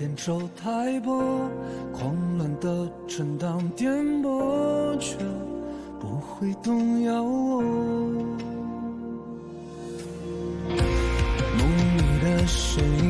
扁舟抬拨，狂乱的震荡颠簸，却不会动摇我。梦里的身影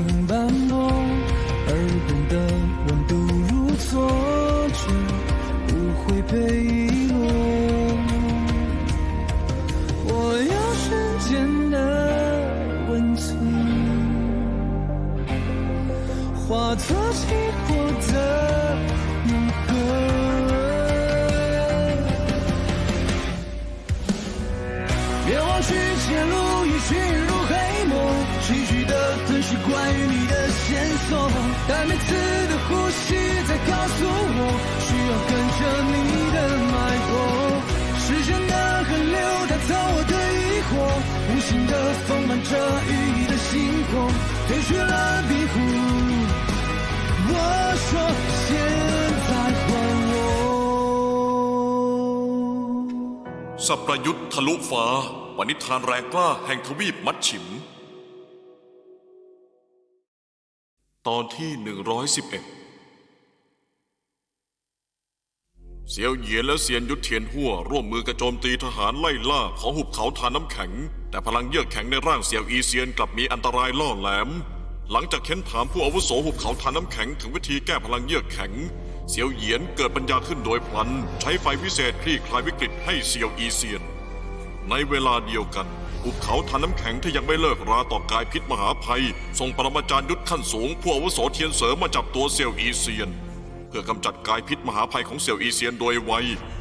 สับประยุทธ์ทะลุฟ้า ปณิธานแรงกล้าแห่งทวีปมัดฉิม ตอนที่ 111 เสียวเหยียนและเซียนยุทธเทียนหัวร่วมมือ กระโจมตีทหารไล่ล่าของหุบเขาทานน้ำแข็ง แต่พลังเยือกแข็งในร่างเซียวอีเซียนกลับมีอันตรายล่อแหลม หลังจากเค้นถามผู้อาวุโสหุบเขาทานน้ำแข็งถึงวิธีแก้พลังเยือกแข็ง เซียวเหยียนเกิดปัญญาขึ้นโดยพลัน ใช้ไฟวิเศษคลี่คลายวิกฤตให้เซียวอีเซียน ในเวลาเดียวกันภูเขาทานน้ำแข็งที่ยังไม่เลิกราต่อกายพิษมหาภัยส่งปรมาจารย์ยุทธขั้นสูงผู้อาวุโสเทียนเสริมมาจับตัวเซียวอีเซียน เพื่อกำจัดกายพิษมหาภัยของเซียวอีเซียนโดยไว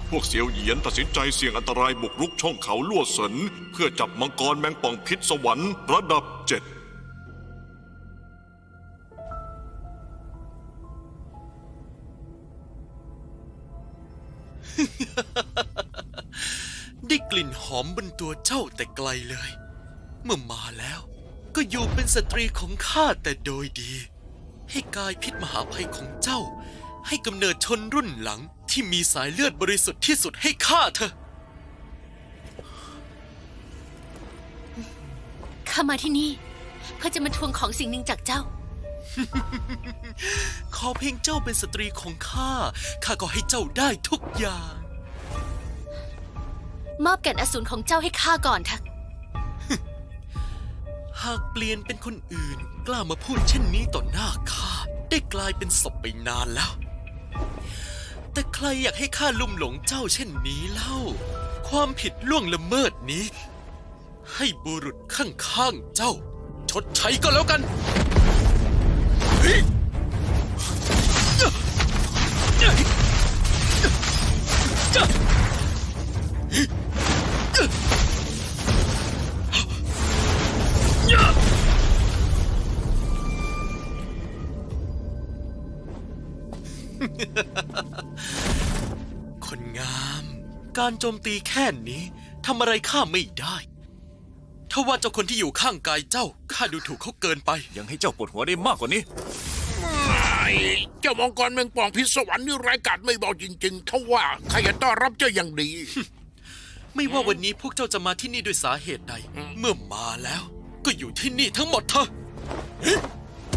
พวกเซียวเหยียนตัดสินใจเสี่ยงอันตรายบุกรุกช่องเขาลวดเสินเพื่อจับมังกรแมงป่องพิษสวรรค์ระดับเจ็ด ได้กลิ่นหอมบนตัวเจ้าแต่ไกลเลย เมื่อมาแล้วก็อยู่เป็นสตรีของข้าแต่โดยดี ให้กายพิษมหาภัยของเจ้า ให้กำเนิดชนรุ่นหลังที่มีสายเลือดบริสุทธิ์ที่สุดให้ข้าเถอะข้ามาที่นี่ เพื่อจะมาทวงของสิ่งหนึ่งจากเจ้า ขอเพียงเจ้าเป็นสตรีของข้า ข้าก็ให้เจ้าได้ทุกอย่าง มอบแก่นอสูรของเจ้าให้ข้าก่อนเถอะหากเปลี่ยนเป็นคนอื่น กล้ามาพูดเช่นนี้ต่อหน้าข้า ได้กลายเป็นศพไปนานแล้ว แต่ใครอยากให้ข้าลุ่มหลงเจ้าเช่นนี้เล่า ความผิดล่วงละเมิดนี้ ให้บุรุษข้างๆเจ้า ชดใช้ก็แล้วกันเฮ้ย คนงาม การโจมตีแค่นี้ทำอะไรข้าไม่ได้ ถ้าว่าเจ้าคนที่อยู่ข้างกายเจ้าข้าดูถูกเขาเกินไป ยังให้เจ้าปวดหัวได้มากกว่านี้ ไอ้เจ้ามังกรเมืองปองพิศวรรค์นี่ร้ายกาจไม่เบาจริงๆทว่าใครจะต้อนรับเจ้าอย่างดี ไม่ว่าวันนี้พวกเจ้าจะมาที่นี่ด้วยสาเหตุใด เมื่อมาแล้ว ก็อยู่ที่นี่ทั้งหมดเถอะเฮ้ย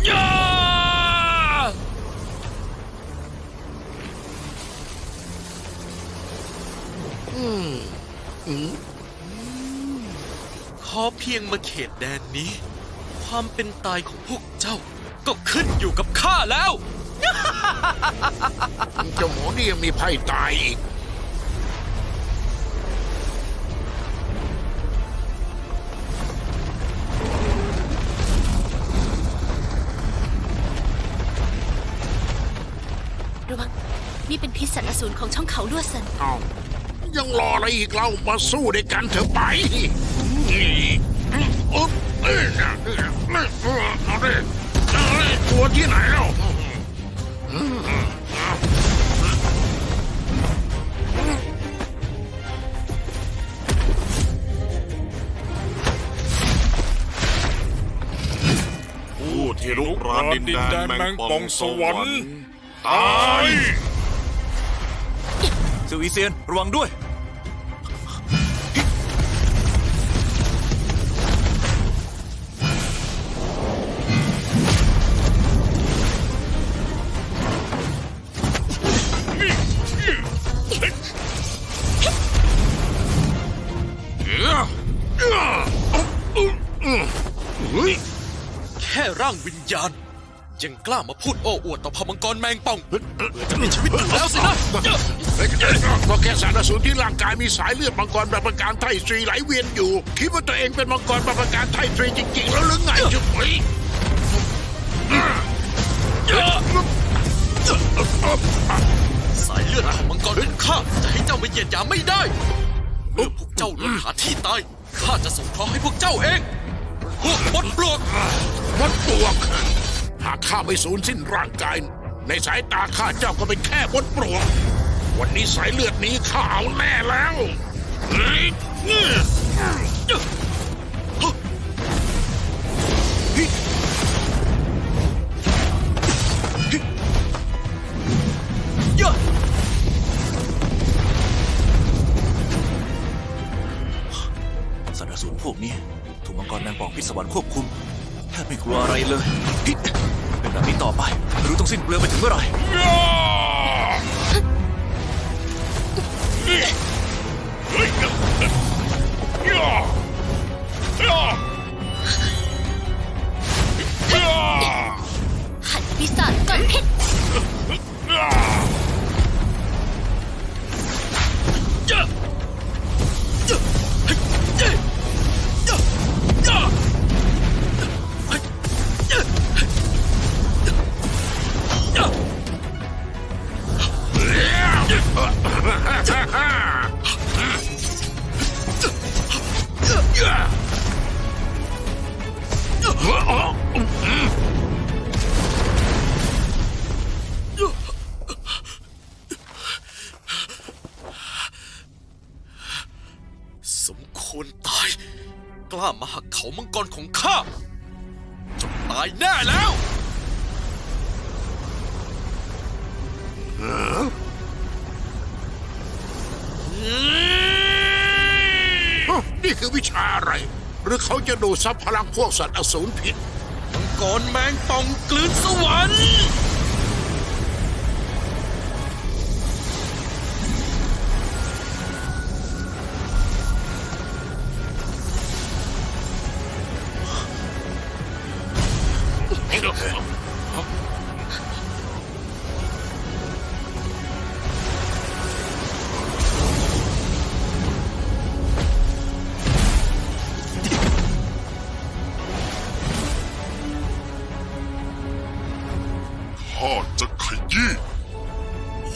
ย่าข อเพียงมาเขตแดนนี้ ความเป็นตายของพวกเจ้า ก็ขึ้นอยู่กับข้าแล้ว เจ้าหมอนี่ยังมีไพ่ตายอีก ระวัง นี่เป็นพิษสัตว์อสูรของช่องเขาลวดเซินเอ้ายังรออะไรอีกเรามาสู้ด้วยกันเถอะไป นี่อุ๊บเอ้ยน่ะเอาดิเอาดิกลัวที่ไหนแล้วผู้ที่ลุกรานดินแดนแมงป่องสวรรค์ตาย เซียวอีเซียน ระวังด้วย ร่างวิญญาณ ยังกล้ามาพูดโอ้อวดต่อพมังกรแมงป่องเบื่อจะมีชีวิตอยู่แล้วสินะก็แค่สารสูรที่ร่างกายมีสายเลือดมังกรแบบประการไทยตรีไหลเวียนอยู่ คิดว่าตัวเองเป็นมังกรแบบประการไทยตรีจริงๆ แล้วหรือไงจุ๊บสายเลือดของมังกรของข้าจะให้เจ้ามาเหยียดหยามไม่ได้เมื่อพวกเจ้าล้นหาที่ตายข้าจะส่งเคราะห์ให้พวกเจ้าเอง พวกมดปลวกมดปลวก หากข้าไม่สูญสิ้นร่างกาย ในสายตาข้าเจ้าก็เป็นแค่มดปลวก วันนี้สายเลือดนี้ข้าเอาแน่แล้วฮ้ยเนี่ยสัตว์อสูรพวกนี้ กมังกรแมงป่องพิศวรควบคุมแทบไม่กลัวอะไรเลยฮิเป็นแบบนี้ต่อไปรู้ต้องสิ้นเปลืองไปถึงเมื่อไหร่ กเขามังกรของข้าจงตายแน่แล้วนี่คือวิชาอะไร หรือเขาจะดูดซับพลังพวกสัตว์อสูรผิดมังกรแมงป่องกลืนสวรรค์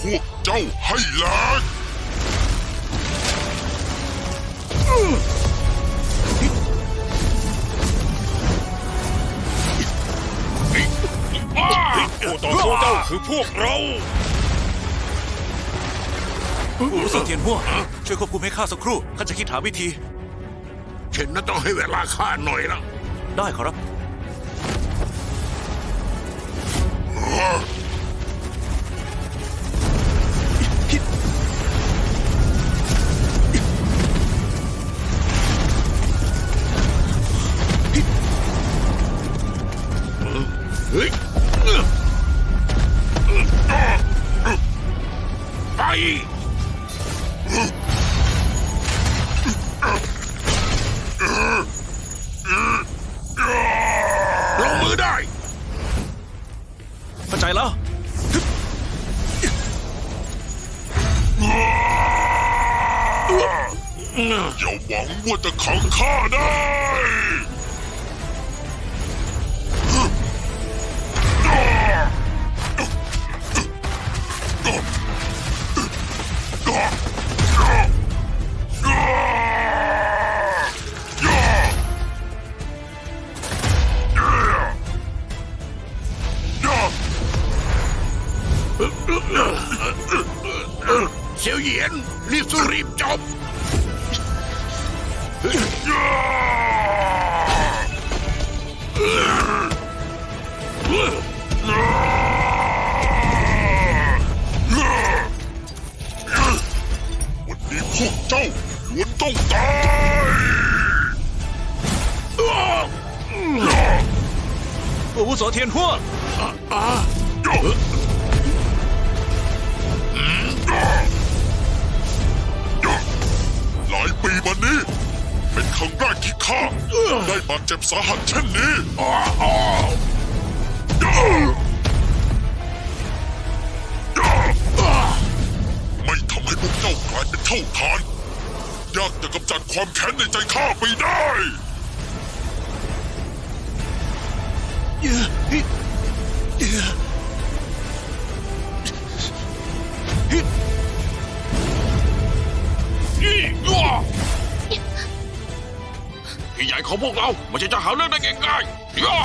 พวกเจ้าให้แหลกผู้ต่อสู้เจ้าคือพวกเราผู้รู้สึกเทียนหัวช่วยควบคุมให้ข้าสักครู่ข้าจะคิดหาวิธี เช่นนั้นต้องให้เวลาข้าหน่อยละได้ขอรับ ไปลงมือได้ เข้าใจแล้วอย่าหวังว่าจะขังข้า นหัวหลายปีมานี้เป็นครั้งแรกที่ข้าได้บาดเจ็บสาหัสเช่นนี้ไม่ทำให้พวกเจ้ากลายเป็นเท่าทาน ยากจะกำจัดความแค้นในใจข้าไปได้ พี่ใหญ่ของพวกเราไม่ใช่จะหาเรื่องได้ง่ายๆย่า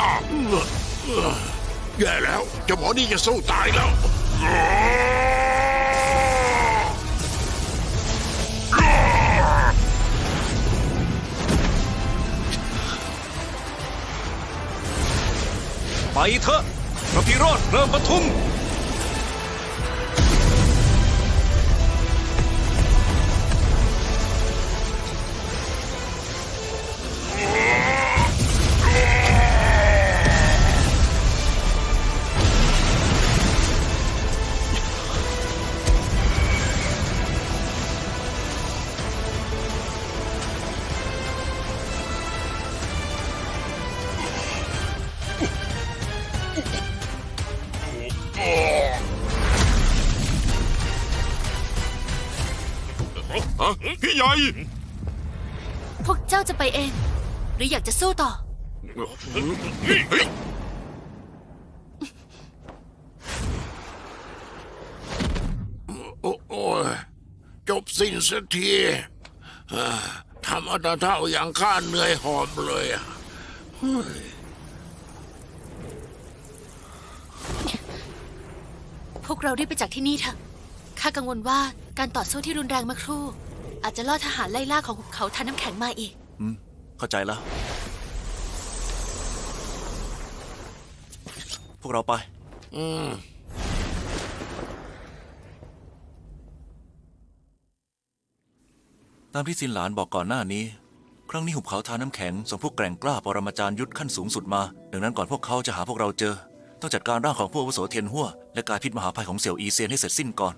แย่แล้วเจ้าหมอนี่จะสู้ตายแล้วไปเถอะพระพิโรธเริ่มประทุม พี่ใหญ่พวกเจ้าจะไปเอง หรืออยากจะสู้ต่อ เฮ้ย โอ้โอ้ยจบสิ้นสักทีอ่าทำเอาแตาเท่าอย่างข้าเหนื่อยหอบเลยอะพวกเรารีบไปจากที่นี่เถอะ ข้ากังวลว่าการต่อสู้ที่รุนแรงเมื่อครู่ อาจจะล่อทหารไล่ล่าของหุบเขาทานน้ำแข็งมาอีก อืมเข้าใจแล้ว พวกเราไป อืม ตามที่ซินหลานบอกก่อนหน้านี้ ครั้งนี้หุบเขาทาน้ำแข็งส่งพวกแกร่งกล้าปรมาจารย์ยุทธขั้นสูงสุดมา ดังนั้นก่อนพวกเขาจะหาพวกเราเจอ ต้องจัดการร่างของผู้อาวุโสเทียนหัวและกายพิษมหาภัยของเสี่ยวอีเซียนให้เสร็จสิ้นก่อน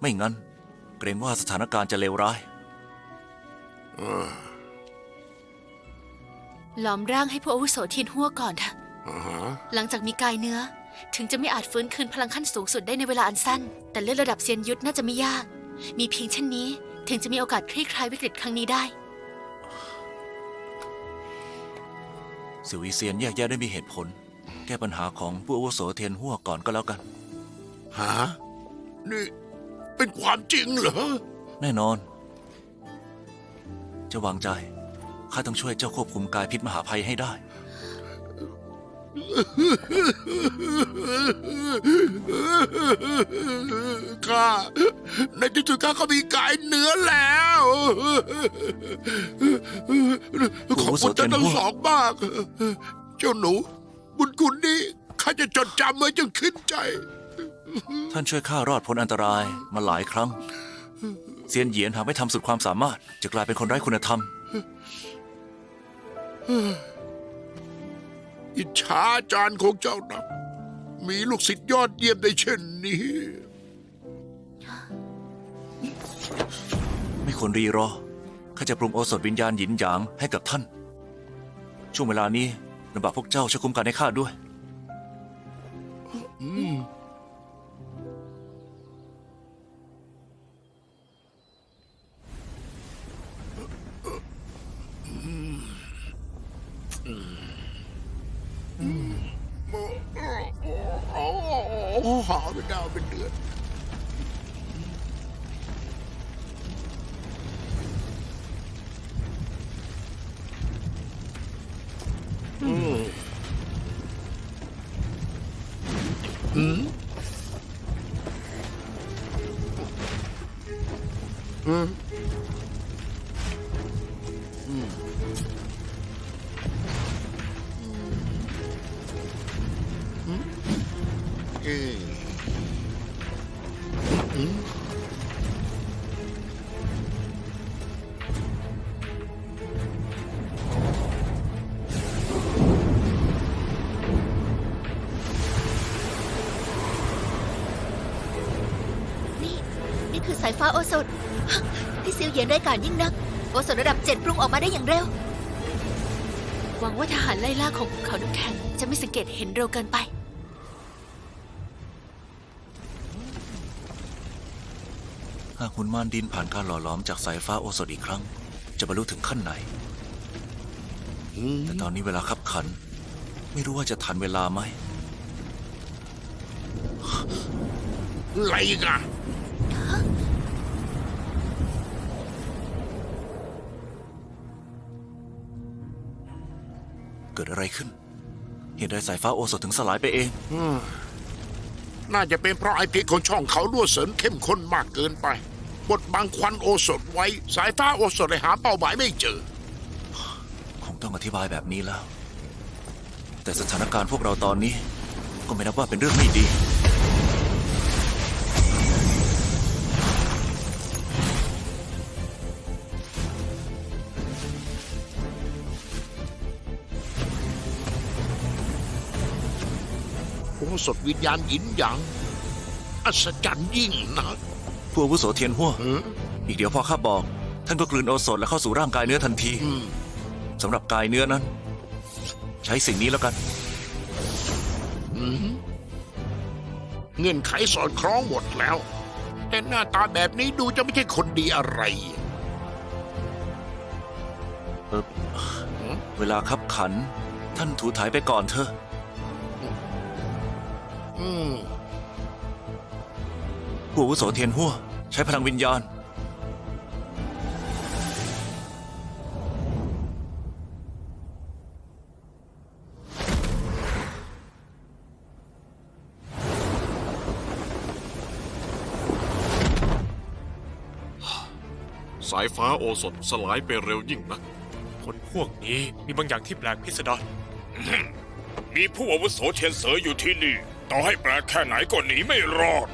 ไม่งั้น เกรงว่าสถานการณ์จะเลวร้าย หลอมร่างให้ผู้อาวุโสเทียนหัวก่อนเถอะอ่าฮะหลังจากมีกายเนื้อ ถึงจะไม่อาจฟื้นคืนพลังขั้นสูงสุดได้ในเวลาอันสั้น แต่เลือดระดับเซียนยุทธน่าจะไม่ยาก มีเพียงเช่นนี้ ถึงจะมีโอกาสคลี่คลายวิกฤตครั้งนี้ได้เสี่ยวอีเซียนแยกแยะได้มีเหตุผล แก้ปัญหาของผู้อาวุโสเทียนหัวก่อนก็แล้วกันฮะนี่เป็นความจริงเหรอ แน่นอน จะวางใจ ข้าต้องช่วยเจ้าควบคุมกายพิษมหาภัยให้ได้ ข้าในที่สุดข้าก็มีกายเนื้อแล้วขอบคุณท่านทั้งสองมาก เจ้าหนู บุญคุณนี้ข้าจะจดจำไว้จนขึ้นใจ ท่านช่วยข้ารอดพ้นอันตรายมาหลายครั้ง เซียนเหยียนหากไม่ทำสุดความสามารถ จะกลายเป็นคนไร้คุณธรรม อิจฉาอาจารย์ของเจ้านะมีลูกศิษย์ยอดเยี่ยมได้เช่นนี้ ไม่ควรรีรอข้าจะปรุงโอสถวิญญาณหยินหยางให้กับท่าน ช่วงเวลานี้ลำบากพวกเจ้าช่วยคุ้มกันให้ข้าด้วยโนี่ นี่คือสายฟ้าโอสถ พี่ซิวเหยียนได้การยิ่งนักโอสถระดับเจ็ดปรุงออกมาได้อย่างเร็ว หวังว่าทหารไล่ล่าของเขาทุกแห่งจะไม่สังเกตเห็นเร็วเกินไป หากหุ่นมารดินผ่านการหล่อหลอมจากสายฟ้าโอสถอีกครั้ง จะบรรลุถึงขั้นไหน แต่ตอนนี้เวลาคับขัน ไม่รู้ว่าจะทันเวลาไหมไรอีกัน ดอะไรขึ้น เหตุใดสายฟ้าโอสถถึงสลายไปเอง น่าจะเป็นเพราะไอพิษของช่องเขารั่วเสริมเข้มข้นมากเกินไปบดบังควันโอสถไว้ สายฟ้าโอสถเลยหาเป้าหมายไม่เจอ คงต้องอธิบายแบบนี้แล้ว แต่สถานการณ์พวกเราตอนนี้ ก็ไม่นับว่าเป็นเรื่องไม่ดี สถวิญญาณหยินหยาง อัศจรรย์ยิ่งนักผู้อาวุโสเทียนหัวอีกเดี๋ยวพอข้าบอก ท่านก็กลืนโอสถและเข้าสู่ร่างกายเนื้อทันทีสำหรับกายเนื้อนั้น ใช้สิ่งนี้แล้วกันเงื่อนไขสอดคล้องหมดแล้ว แต่หน้าตาแบบนี้ดูจะไม่ใช่คนดีอะไรเออเวลาคับขัน ท่านถูถ่ายไปก่อนเถอะ อืมผู้อาวุโสเทียนหัวใช้พลังวิญญาณ สายฟ้าโอสถสลายไปเร็วยิ่งนัก คนพวกนี้มีบางอย่างที่แปลกพิสดาร มีผู้อาวุโสเทียนเสออยู่ที่นี่ ต่อให้แปลกแค่ไหนก็หนีไม่รอด